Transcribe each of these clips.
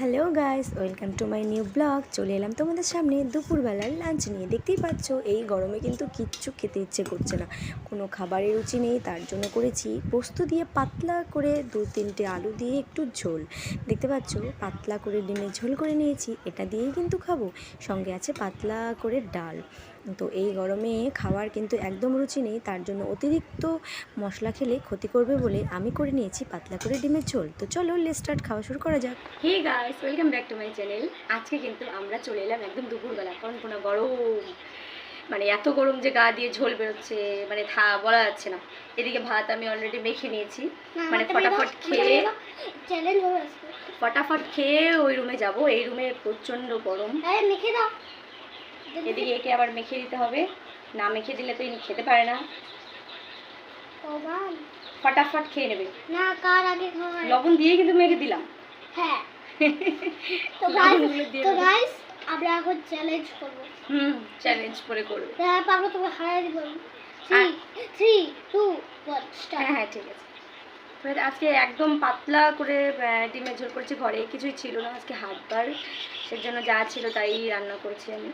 Hello guys welcome to my new blog চলে এলাম তোমাদের সামনে দুপুরবেলার লাঞ্চ নিয়ে। দেখতেই পাচ্ছ, এই গরমে কিন্তু কিচ্ছু খেতে ইচ্ছে করছে না। কোনো খাবারের রুচি নেই, তার জন্য করেছি পোস্ত দিয়ে পাতলা করে দু তিনটে আলু দিয়ে একটু ঝোল। দেখতে পাচ্ছ, পাতলা করে ডিমের ঝোল করে নিয়েছি, এটা দিয়েই কিন্তু খাব। সঙ্গে আছে পাতলা করে ডাল। তো এই গরমে খাওয়ার কিন্তু একদম রুচি নেই তার জন্য অতিরিক্ত মশলা খেলে ক্ষতি করবে বলে আমি করে নিয়েছি পাতলা করে ডিমের ঝোল। তো চলো লেস্টার্ট খাওয়া শুরু করা যাক। Hey guys welcome back to my channel আজকে কিন্তু আমরা চলে এলাম একদম দুপুরবেলা কারণ কোনো গরম মানে এত গরম যে গা দিয়ে ঝোল বেরোচ্ছে মানে থা বলা যাচ্ছে না। এদিকে ভাত আমি অলরেডি মেখে নিয়েছি। মানে ফটাফট খেয়ে হয়ে ফটাফট খেয়ে ওই রুমে যাব। এই রুমে প্রচণ্ড গরম। মেখে দাও। এদিকে একে আবার মেখে দিতে হবে। না মেখে দিলে তো ইনি খেতে পারে না। ফটাফট খেয়ে নেবে। না কার আগে লবণ দিয়ে কিন্তু মেখে দিলাম। হ্যাঁ। তো গাইস। আমরা এখন চ্যালেঞ্জ করব। হুম চ্যালেঞ্জ করে করবে। হ্যাঁ পাবো তোকে হারাই দিব। থ্রি আর- থ্রি টু ওয়ান হ্যাঁ স্টার্ট হ্যাঁ ঠিক আছে। আজকে একদম পাতলা করে ডিমের ঝোল করেছি ঘরে কিছুই ছিল না। আজকে হাটবার সেজন্য যা ছিল তাই রান্না করেছি আমি।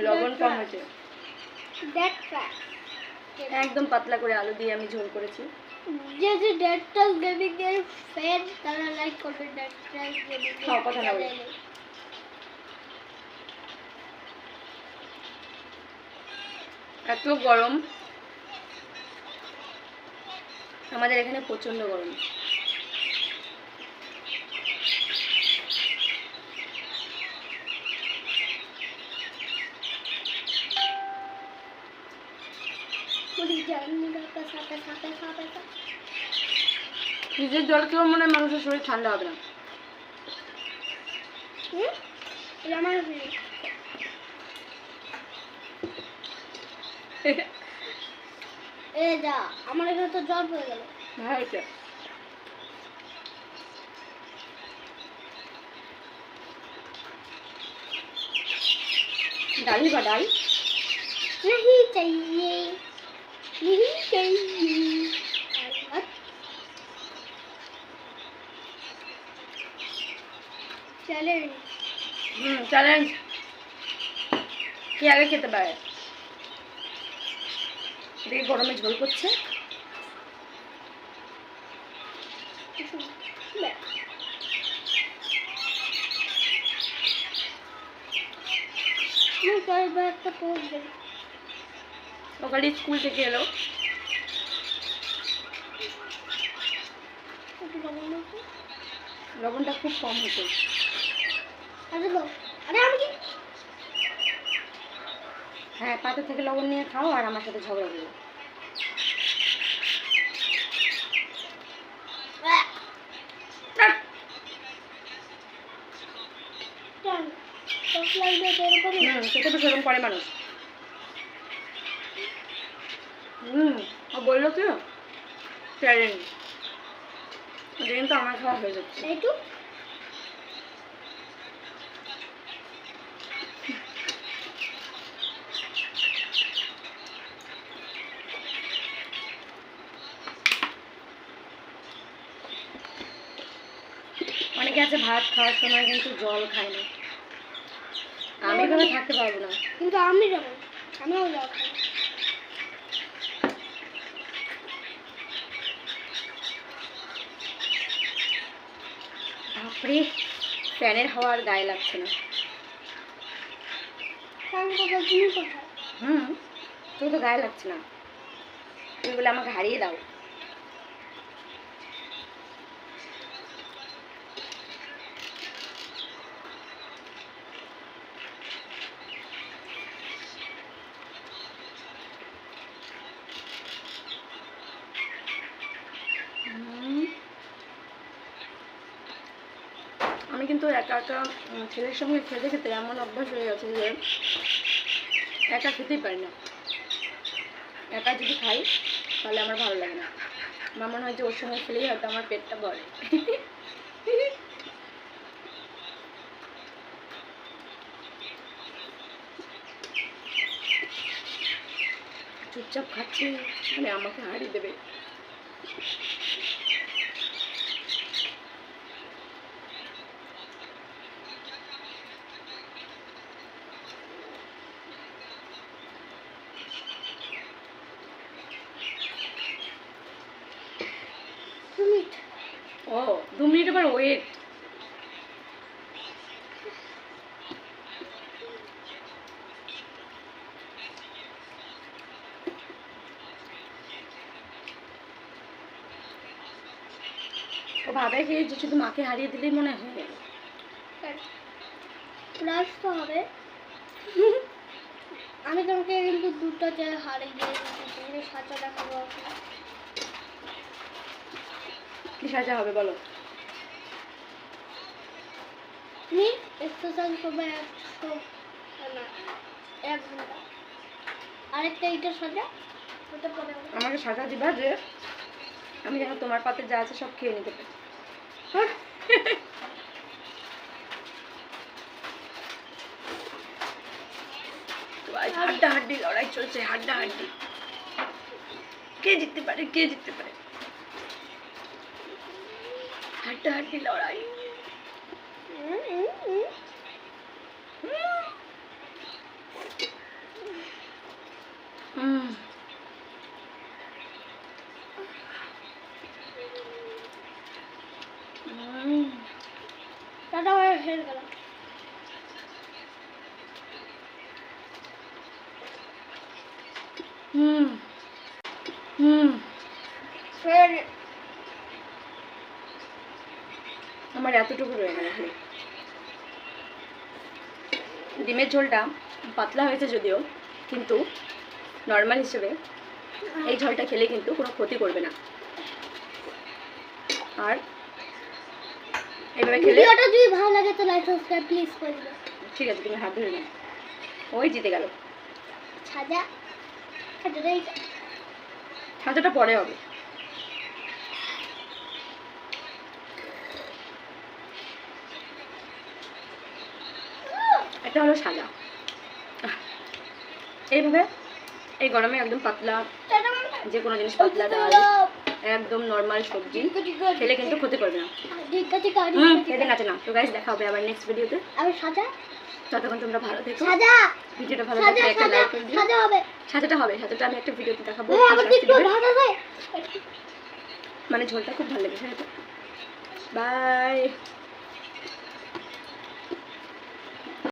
লবণ কম হয়েছে। একদম পাতলা করে আলু দিয়ে আমি ঝোল করেছি। যে যে ডেটটাল গেমিং এর ফ্যান তারা লাইক করবে ডেটটাল গেমিং কথা না বলে। এত গরম। আমাদের এখানে প্রচণ্ড গরম পুরি জানি না কাছে সাথে সাথে সাথে ফ্রিজের জল খেয়েও মনে হয় মানুষের শরীর ঠান্ডা হবে না হুম এটা আমার ফ্রি এ যা আমার এখানে তো জল হয়ে গেল হ্যাঁ এটা ডালি বা ডাল नहीं चाहिए চ্যালেঞ্জ হুম চ্যালেঞ্জ কে আগে খেতে পারে? এদিকে গরমে ঝোল করছে। একটা পোস্ট সকালে স্কুল থেকে এলো। লবণটা খুব কম হতো। হ্যাঁ পাতা থেকে লবণ নিয়ে খাও আর আমার সাথে ঝগড়া করো। সেটা তো সেরকম করে মানুষ। হুম ও বলল তো দিন তো আমার খাওয়া হয়ে যাচ্ছে। একটু। অনেকে আছে ভাত খাওয়ার সময় কিন্তু জল খায় না। আমি এখানে থাকতে পারব না। কিন্তু আমি যাব। আমিও জল বাপরে ফ্যানের হাওয়া আর গায়ে লাগছে না। তুমি হুম তোর তো গায়ে লাগছে না। তুমি বলে আমাকে হারিয়ে দাও হুম। আমি কিন্তু একা একা ছেলের সঙ্গে খেতে খেতে এমন অভ্যাস হয়ে গেছে যে একা খেতেই পারি না। একা যদি খাই, তাহলে আমার ভালো লাগে না। আমার মনে হয় যে ওর সঙ্গে খেলেই হয়তো আমার পেটটা ভরে। চুপচাপ খাচ্ছি মানে আমাকে হারিয়ে দেবে ও আবার ওয়েট ও ভাবে যে শুধু মাকে হারিয়ে দিলেই মনে হয়? প্লাস তো হবে। আমি তোমাকে কিন্তু দুটো জায়গায় হারিয়ে দিয়ে সাঁচা দেখাবো। কি সাজা হবে বলো? তুমি এক্সারসাইজ করবে একশো না এক ঘণ্টা। আরেকটা এইটা সাজা ওটা পরে আমাকে সাজা দিবা যে আমি যেন তোমার পাতে যা আছে সব খেয়ে নিতে পারি। আজ হাড্ডা হাড্ডি লড়াই চলছে হাড্ডা হাড্ডি। কে জিততে পারে কে জিততে পারে? হাড্ডা হাড্ডি লড়াই। হয়ে হেরে গেলাম আমার এতটুকু রয়ে গেল। ডিমের ঝোলটা পাতলা হয়েছে যদিও কিন্তু নর্মাল হিসেবে এই ঝোলটা খেলে কিন্তু কোনো ক্ষতি করবে না। আর এইভাবে খেলে ভিডিওটা যদি ভালো লাগে তো লাইক সাবস্ক্রাইব প্লিজ করে দিও। ঠিক আছে তুমি হাত ধরে নাও। ওই জিতে গেল। সাজা সাজাটা পরে হবে। এটা হলো সাজা এইভাবে এই গরমে একদম পাতলা যে কোনো জিনিস পাতলা ডাল একদম নর্মাল সবজি। খেলে কিন্তু ক্ষতি করবে না। খেতে। কাটে না। তো গাইস দেখা হবে আবার নেক্সট ভিডিওতে আমি সাজা? ততক্ষণ তোমরা ভালো থেকো। সাজা। ভিডিওটা ভালো লাগলে একটা লাইক করে দিও সাজা হবে। সাজাটা হবে। সাজাটা আমি একটা ভিডিওতে দেখাবো। হ্যাঁ মানে ঝোলটা খুব ভালো লেগেছে বাই